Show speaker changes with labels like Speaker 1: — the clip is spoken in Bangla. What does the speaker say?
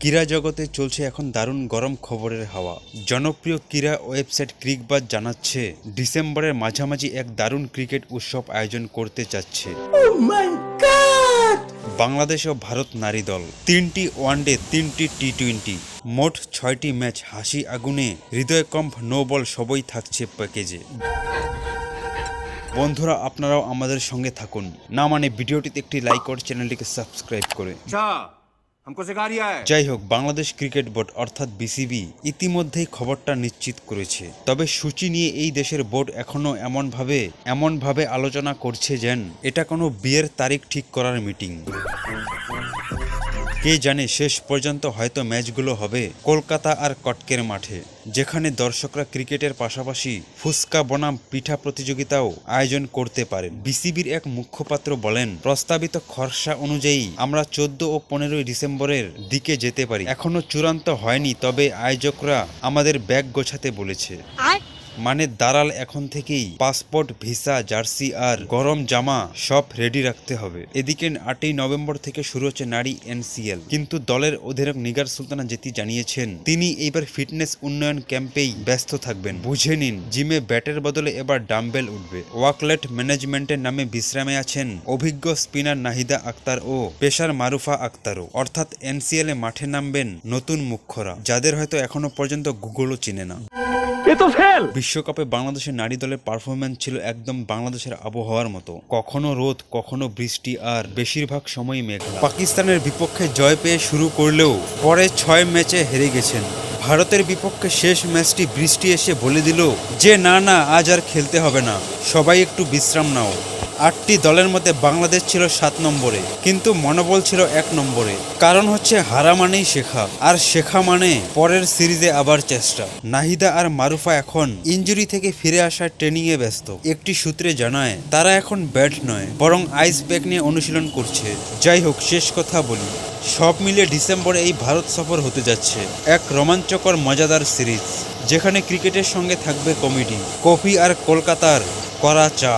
Speaker 1: ক্রীড়া জগতে চলছে এখন দারুণ গরম খবরের হাওয়া। জনপ্রিয় ক্রীড়া ওয়েবসাইট ক্রিকবাজ জানাচ্ছে ডিসেম্বরের মাঝামাঝি এক দারুণ ক্রিকেট উৎসব আয়োজন করতে চাচ্ছে বাংলাদেশ ও ভারত নারী দল তিনটি ওয়ানডে তিনটি টি টোয়েন্টি মোট ছয়টি ম্যাচ হাসি আগুনে হৃদয়কম্প নো বল সবই থাকছে প্যাকেজে। বন্ধুরা আপনারাও আমাদের সঙ্গে থাকুন। না মানে ভিডিওটিতে একটি লাইক করে চ্যানেলটিকে সাবস্ক্রাইব করে। যাই হোক, বাংলাদেশ ক্রিকেট বোর্ড অর্থাৎ বিসিবি ইতিমধ্যেই খবরটা নিশ্চিত করেছে। তবে সূচি নিয়ে এই দেশের বোর্ড এখনও এমনভাবে এমনভাবে আলোচনা করছে যেন এটা কোনো বিয়ের তারিখ ঠিক করার মিটিং। কে জানে শেষ পর্যন্ত হয়তো ম্যাচগুলো হবে কলকাতা আর কটকের মাঠে, যেখানে দর্শকরা ক্রিকেটের পাশাপাশি ফুসকা বনাম পিঠা প্রতিযোগিতাও আয়োজন করতে পারেন। বিসিবির এক মুখপাত্র বলেন, প্রস্তাবিত খরসা অনুযায়ী আমরা চোদ্দ ও পনেরোই ডিসেম্বরের দিকে যেতে পারি। এখনও চূড়ান্ত হয়নি, তবে আয়োজকরা আমাদের ব্যাগ গোছাতে বলেছে। মানে দালাল এখন থেকেই পাসপোর্ট, ভিসা, জার্সি আর গরম জামা সব রেডি রাখতে হবে। এদিকে আটই নভেম্বর থেকে শুরু হচ্ছে নারী এনসিএল। কিন্তু দলের অধিনায়ক নিগার সুলতানা জেতি জানিয়েছেন, তিনি এইবার ফিটনেস উন্নয়ন ক্যাম্পেই ব্যস্ত থাকবেন। বুঝে নিন, জিমে ব্যাটের বদলে এবার ডাম্বেল উঠবে। ওয়াকলেট ম্যানেজমেন্টের নামে বিশ্রামে আছেন অভিজ্ঞ স্পিনার নাহিদা আক্তার ও পেশার মারুফা আক্তারও। অর্থাৎ এনসিএল মাঠে নামবেন নতুন মুখ্যরা যাদের হয়তো এখনও পর্যন্ত গুগলও চিনে না। বিশ্বকাপে বাংলাদেশের নারী দলের পারফরমেন্স ছিল একদম বাংলাদেশের আবহাওয়ার মতো। কখনো রোদ, কখনো বৃষ্টি আর বেশিরভাগ সময়ই মেঘ। পাকিস্তানের বিপক্ষে জয় পেয়ে শুরু করলেও পরে ছয় ম্যাচে হেরে গেছেন। ভারতের বিপক্ষে শেষ ম্যাচটি বৃষ্টি এসে বলে দিল যে, না না, আজ আর খেলতে হবে না। সবাই একটু বিশ্রাম নাও। আটটি দলের মধ্যে বাংলাদেশ ছিল সাত নম্বরে, কিন্তু মনোবল ছিল এক নম্বরে। কারণ হচ্ছে হারা মানেই শেখা, আর শেখা মানে পরের সিরিজে আবার চেষ্টা। নাহিদা আর মারুফা এখন ইঞ্জুরি থেকে ফিরে আসার ট্রেনিং এ ব্যস্ত। একটি সূত্রে জানায়, তারা এখন ব্যাট নয়, বরং আইস ব্যাগ নিয়ে অনুশীলন করছে। যাই হোক, শেষ কথা বলি। সব মিলে ডিসেম্বরে এই ভারত সফর হতে যাচ্ছে এক রোমাঞ্চকর, মজাদার সিরিজ, যেখানে ক্রিকেটের সঙ্গে থাকবে কমেডি। কফি আর কলকাতার করা চা।